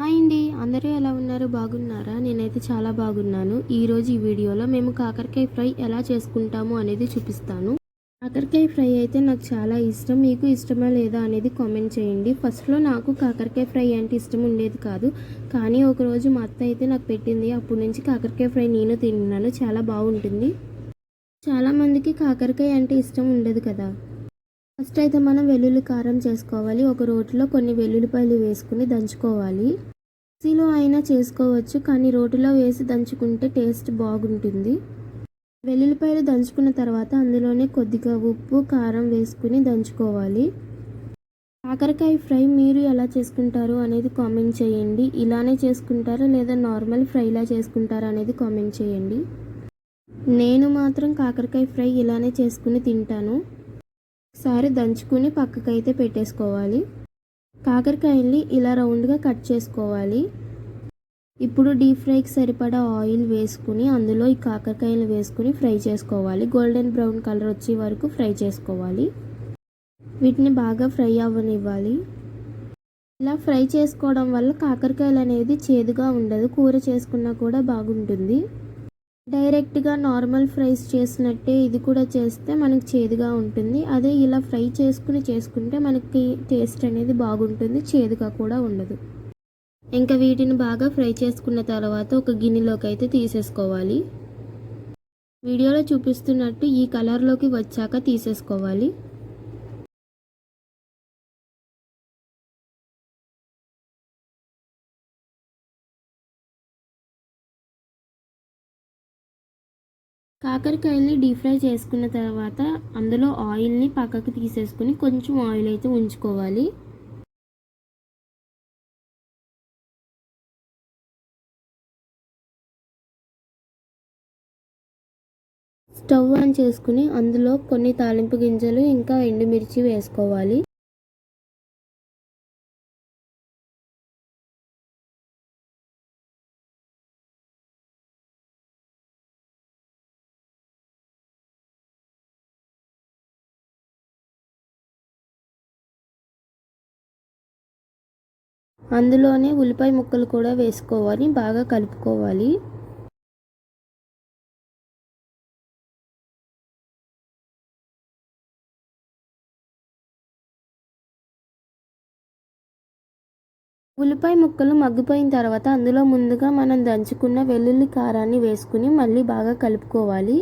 Hi అండి. అందరూ ఎలా ఉన్నారు? బాగున్నారా? నేనైతే చాలా బాగున్నాను. ఈరోజు ఈ వీడియోలో మేము కాకరకాయ ఫ్రై ఎలా చేసుకుంటాము అనేది చూపిస్తాను. కాకరకాయ ఫ్రై అయితే నాకు చాలా ఇష్టం. మీకు ఇష్టమా లేదా అనేది కామెంట్ చేయండి. ఫస్ట్లో నాకు కాకరకాయ ఫ్రై అంటే ఇష్టం ఉండేది కాదు. కానీ ఒకరోజు మా అత్త అయితే నాకు పెట్టింది. అప్పటి నుంచి కాకరకాయ ఫ్రై నేను తిన్నాను చాలా బాగుంటుంది. చాలామందికి కాకరకాయ అంటే ఇష్టం ఉండదు కదా. ఫస్ట్ అయితే మనం వెల్లుల్లి కారం చేసుకోవాలి. ఒక రోటిలో కొన్ని వెల్లుల్లిపాయలు వేసుకుని దంచుకోవాలి. మిక్సీలో అయినా చేసుకోవచ్చు కానీ రోటిలో వేసి దంచుకుంటే టేస్ట్ బాగుంటుంది. వెల్లుల్లిపాయలు దంచుకున్న తర్వాత అందులోనే కొద్దిగా ఉప్పు కారం వేసుకుని దంచుకోవాలి. కాకరకాయ ఫ్రై మీరు ఎలా చేసుకుంటారు అనేది కామెంట్ చేయండి. ఇలానే చేసుకుంటారా లేదా నార్మల్ ఫ్రైలా చేసుకుంటారా అనేది కామెంట్ చేయండి. నేను మాత్రం కాకరకాయ ఫ్రై ఇలానే చేసుకుని తింటాను. ఒకసారి దంచుకుని పక్కకైతే పెట్టేసుకోవాలి. కాకరకాయల్ని ఇలా రౌండ్గా కట్ చేసుకోవాలి. ఇప్పుడు డీప్ ఫ్రైకి సరిపడా ఆయిల్ వేసుకుని అందులో ఈ కాకరకాయలు వేసుకుని ఫ్రై చేసుకోవాలి. గోల్డెన్ బ్రౌన్ కలర్ వచ్చే వరకు ఫ్రై చేసుకోవాలి. వీటిని బాగా ఫ్రై అవ్వనివ్వాలి. ఇలా ఫ్రై చేసుకోవడం వల్ల కాకరకాయలు అనేది చేదుగా ఉండదు. కూర చేసుకున్నా కూడా బాగుంటుంది. డైరెక్ట్గా నార్మల్ ఫ్రైస్ చేసినట్టే ఇది కూడా చేస్తే మనకు చేదుగా ఉంటుంది. అదే ఇలా ఫ్రై చేసుకుని చేసుకుంటే మనకి టేస్ట్ అనేది బాగుంటుంది చేదుగా కూడా ఉండదు. ఇంకా వీటిని బాగా ఫ్రై చేసుకున్న తర్వాత ఒక గిన్నెలోకి అయితే తీసేసుకోవాలి. వీడియోలో చూపిస్తున్నట్టు ఈ కలర్లోకి వచ్చాక తీసేసుకోవాలి. కాకరకాయల్ని డీప్ ఫ్రై చేసుకున్న తర్వాత అందులో ఆయిల్ని పక్కకు తీసేసుకుని కొంచెం ఆయిల్ అయితే ఉంచుకోవాలి. స్టవ్ ఆన్ చేసుకుని అందులో కొన్ని తాలింపు గింజలు ఇంకా ఎండుమిర్చి వేసుకోవాలి. అందులోనే ఉల్లిపాయ ముక్కలు కూడా వేసుకోవాలి బాగా కలుపుకోవాలి. ఉల్లిపాయ ముక్కలు మగ్గిపోయిన తర్వాత అందులో ముందుగా మనం దంచుకున్న వెల్లుల్లి కారాన్ని వేసుకుని మళ్ళీ బాగా కలుపుకోవాలి.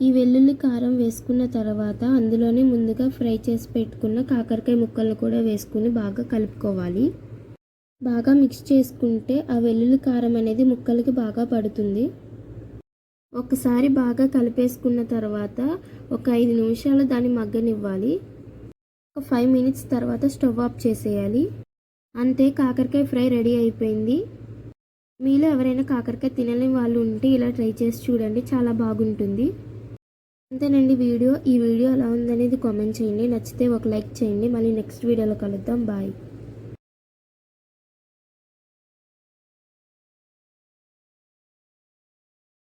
ఈ వెల్లుల్లి కారం వేసుకున్న తర్వాత అందులోనే ముందుగా ఫ్రై చేసి పెట్టుకున్న కాకరకాయ ముక్కలను కూడా వేసుకుని బాగా కలుపుకోవాలి. బాగా మిక్స్ చేసుకుంటే ఆ వెల్లుల్లి కారం అనేది ముక్కలకి బాగా పడుతుంది. ఒకసారి బాగా కలిపేసుకున్న తర్వాత ఒక ఐదు నిమిషాలు దాన్ని మగ్గనివ్వాలి. ఒక ఫైవ్ మినిట్స్ తర్వాత స్టవ్ ఆఫ్ చేసేయాలి. అంతే కాకరకాయ ఫ్రై రెడీ అయిపోయింది. మీలో ఎవరైనా కాకరకాయ తినలేని వాళ్ళు ఉంటే ఇలా ట్రై చేసి చూడండి చాలా బాగుంటుంది. అంతేనండి వీడియో. ఈ వీడియో ఎలా ఉందనేది కామెంట్ చేయండి. నచ్చితే ఒక లైక్ చేయండి. మళ్ళీ నెక్స్ట్ వీడియోలో కలుద్దాం. బాయ్